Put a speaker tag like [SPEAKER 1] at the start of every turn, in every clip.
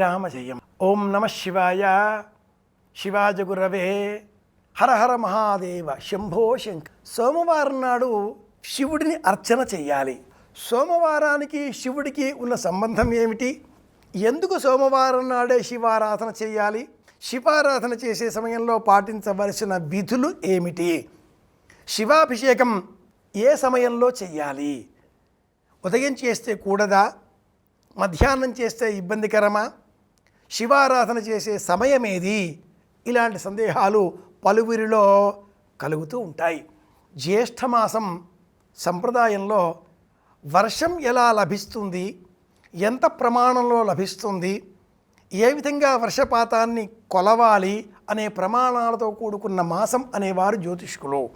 [SPEAKER 1] శ్రీరామ జయం. ఓం నమ శివాయ. శివాజగురవే హర హర మహాదేవ. శంభో శంక సోమవారం నాడు శివుడిని అర్చన చెయ్యాలి సోమవారానికి శివుడికి ఉన్న సంబంధం ఏమిటి? ఎందుకు సోమవారం నాడే శివారాధన చేయాలి? శివారాధన చేసే సమయంలో పాటించవలసిన విధులు ఏమిటి? శివాభిషేకం ఏ సమయంలో చెయ్యాలి ఉదయం చేస్తే కూడదా? మధ్యాహ్నం చేస్తే ఇబ్బందికరమా? శివారాధన చేసే సమయమేది? ఇలాంటి సందేహాలు పలువురిలో కలుగుతూ ఉంటాయి. జ్యేష్ఠమాసం సంప్రదాయంలో వర్షం ఎలా లభిస్తుంది? ఎంత ప్రమాణంలో లభిస్తుంది? ఏ విధంగా వర్షపాతాన్ని కొలవాలి అనే ప్రమాణాలతో కూడుకున్న మాసం అనేవారు జ్యోతిష్కులు.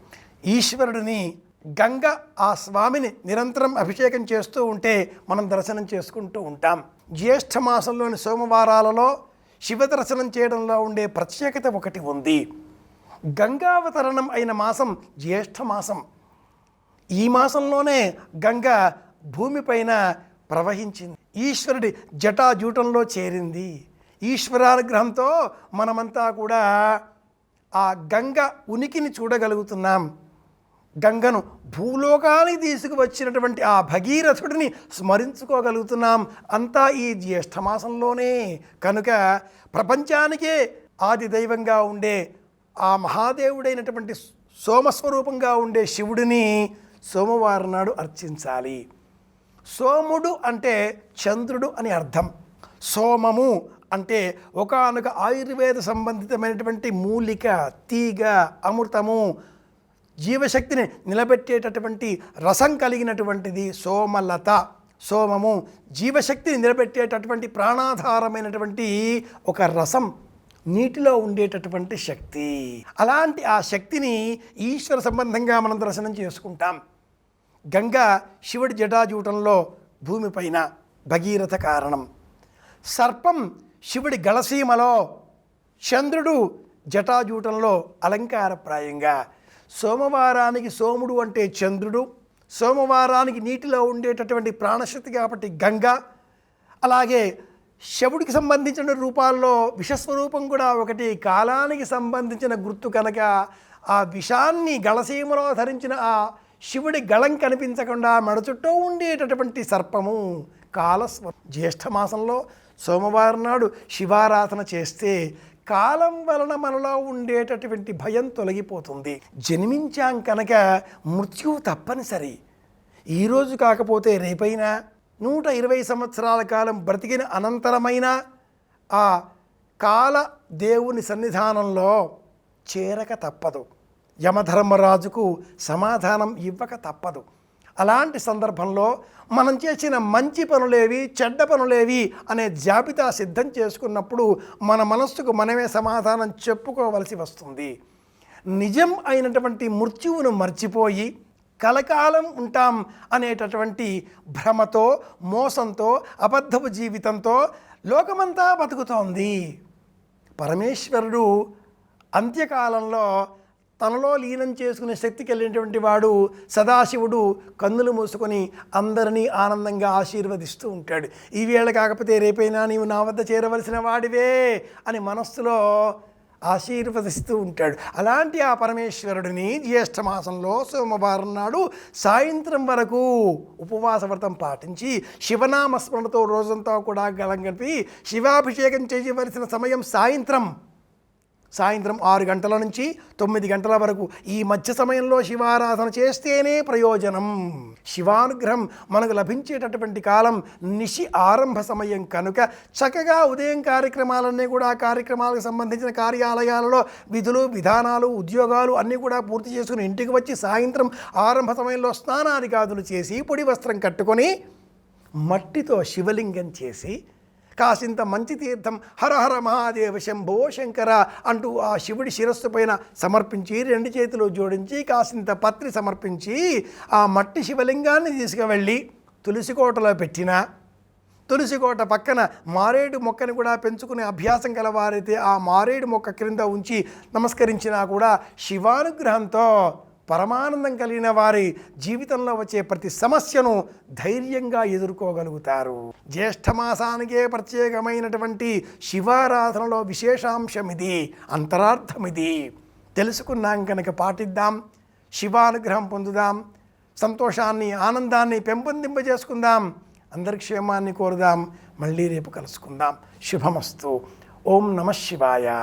[SPEAKER 1] ఈశ్వరుడిని గంగ ఆ స్వామిని నిరంతరం అభిషేకం చేస్తూ ఉంటే మనం దర్శనం చేసుకుంటూ ఉంటాం. జ్యేష్ఠ మాసంలోని సోమవారాలలో శివ దర్శనం చేయడంలో ఉండే ప్రత్యేకత ఒకటి ఉంది. గంగావతరణం అయిన మాసం జ్యేష్ఠ మాసం. ఈ మాసంలోనే గంగ భూమిపైన ప్రవహించింది. ఈశ్వరుడి జటాజూటంలో చేరింది. ఈశ్వరానుగ్రహంతో మనమంతా కూడా ఆ గంగ ఉనికిని చూడగలుగుతున్నాం. గంగను భూలోకానికి తీసుకువచ్చినటువంటి ఆ భగీరథుడిని స్మరించుకోగలుగుతున్నాం. అంతా ఈ జ్యేష్ఠమాసంలోనే. కనుక ప్రపంచానికే ఆది దైవంగా ఉండే ఆ మహాదేవుడైనటువంటి సోమస్వరూపంగా ఉండే శివుడిని సోమవారం నాడు అర్చించాలి. సోముడు అంటే చంద్రుడు అని అర్థం. సోమము అంటే ఒకనొక ఆయుర్వేద సంబంధితమైనటువంటి మూలిక తీగ అమృతము జీవశక్తిని నిలబెట్టేటటువంటి రసం కలిగినటువంటిది సోమలత. సోమము జీవశక్తిని నిలబెట్టేటటువంటి ప్రాణాధారమైనటువంటి ఒక రసం నీటిలో ఉండేటటువంటి శక్తి. అలాంటి ఆ శక్తిని ఈశ్వర సంబంధంగా మనం దర్శనం చేసుకుంటాం. గంగ శివుడి జటాజూటంలో భూమిపైన భగీరథ కారణం. సర్పం శివుడి గళసీమలో చంద్రుడు జటాజూటంలో అలంకారప్రాయంగా సోమవారానికి సోముడు అంటే చంద్రుడు సోమవారానికి నీటిలో ఉండేటటువంటి ప్రాణశక్తి కాబట్టి గంగ అలాగే శవుడికి సంబంధించిన రూపాల్లో విషస్వరూపం కూడా ఒకటి కాలానికి సంబంధించిన గుర్తు కనుక ఆ విషాన్ని గళసీమలో ధరించిన ఆ శివుడి గళం కనిపించకుండా మెడ చుట్టూ ఉండేటటువంటి సర్పము కాలస్వ జ్యేష్ఠమాసంలో సోమవారం నాడు శివారాధన చేస్తే కాలం వలన మనలో ఉండేటటువంటి భయం తొలగిపోతుంది. జన్మించాం కనుక మృత్యువు తప్పనిసరి. ఈరోజు కాకపోతే రేపైనా నూట ఇరవై సంవత్సరాల కాలం బ్రతికిన అనంతరమైన ఆ కాల దేవుని సన్నిధానంలో చేరక తప్పదు. యమధర్మరాజుకు సమాధానం ఇవ్వక తప్పదు. అలాంటి సందర్భంలో మనం చేసిన మంచి పనులేవి చెడ్డ పనులేవి అనే జాబితా సిద్ధం చేసుకున్నప్పుడు మన మనస్సుకు మనమే సమాధానం చెప్పుకోవలసి వస్తుంది. నిజం అయినటువంటి మృత్యువును మర్చిపోయి కలకాలం ఉంటాం అనేటటువంటి భ్రమతో మోసంతో అబద్ధపు జీవితంతో లోకమంతా బతుకుతోంది. పరమేశ్వరుడు అంత్యకాలంలో తనలో లీనం చేసుకునే శక్తి కలిగినటువంటి వాడు సదాశివుడు కన్నులు మూసుకొని అందరినీ ఆనందంగా ఆశీర్వదిస్తూ ఉంటాడు. ఈ వేళ కాకపోతే రేపైనా నీవు నా వద్ద చేరవలసిన వాడివే అని మనస్సులో ఆశీర్వదిస్తూ ఉంటాడు. అలాంటి ఆ పరమేశ్వరుడిని జ్యేష్ఠ మాసంలో సోమవారం నాడు సాయంత్రం వరకు ఉపవాస వ్రతం పాటించి శివనామస్మరణతో రోజంతా కూడా గలం గడిపి శివాభిషేకం చేయవలసిన సమయం సాయంత్రం సాయంత్రం ఆరు గంటల నుంచి తొమ్మిది గంటల వరకు ఈ మధ్య సమయంలో శివారాధన చేస్తేనే ప్రయోజనం. శివానుగ్రహం మనకు లభించేటటువంటి కాలం నిశి ఆరంభ సమయం కనుక చక్కగా ఉదయం కార్యక్రమాలన్నీ కూడా ఆ కార్యక్రమాలకు సంబంధించిన కార్యాలయాలలో విధులు విధానాలు ఉద్యోగాలు అన్నీ కూడా పూర్తి చేసుకుని ఇంటికి వచ్చి సాయంత్రం ఆరంభ సమయంలో స్నానాధికాదులు చేసి పొడి వస్త్రం కట్టుకొని మట్టితో శివలింగం చేసి కాసింత మంచి తీర్థం హర హర మహాదేవ శంభో శంకర అంటూ ఆ శివుడి శిరస్సు పైన సమర్పించి రెండు చేతులు జోడించి కాసింత పత్రి సమర్పించి ఆ మట్టి శివలింగాన్ని తీసుకువెళ్ళి తులసికోటలో పెట్టిన. తులసికోట పక్కన మారేడు మొక్కని కూడా పెంచుకునే అభ్యాసం గలవారైతే ఆ మారేడు మొక్క క్రింద ఉంచి నమస్కరించినా కూడా శివానుగ్రహంతో పరమానందం కలిగిన వారి జీవితంలో వచ్చే ప్రతి సమస్యను ధైర్యంగా ఎదుర్కోగలుగుతారు. జ్యేష్ఠమాసానికే ప్రత్యేకమైనటువంటి శివారాధనలో విశేషాంశం ఇది అంతరార్థం ఇది తెలుసుకున్నాం కనుక పాటిద్దాం శివానుగ్రహం పొందుదాం సంతోషాన్ని ఆనందాన్ని పెంపొందింపజేసుకుందాం అందరి క్షేమాన్ని కోరుదాం. మళ్ళీ రేపు కలుసుకుందాం. శుభమస్తు. ఓం నమ శివాయ.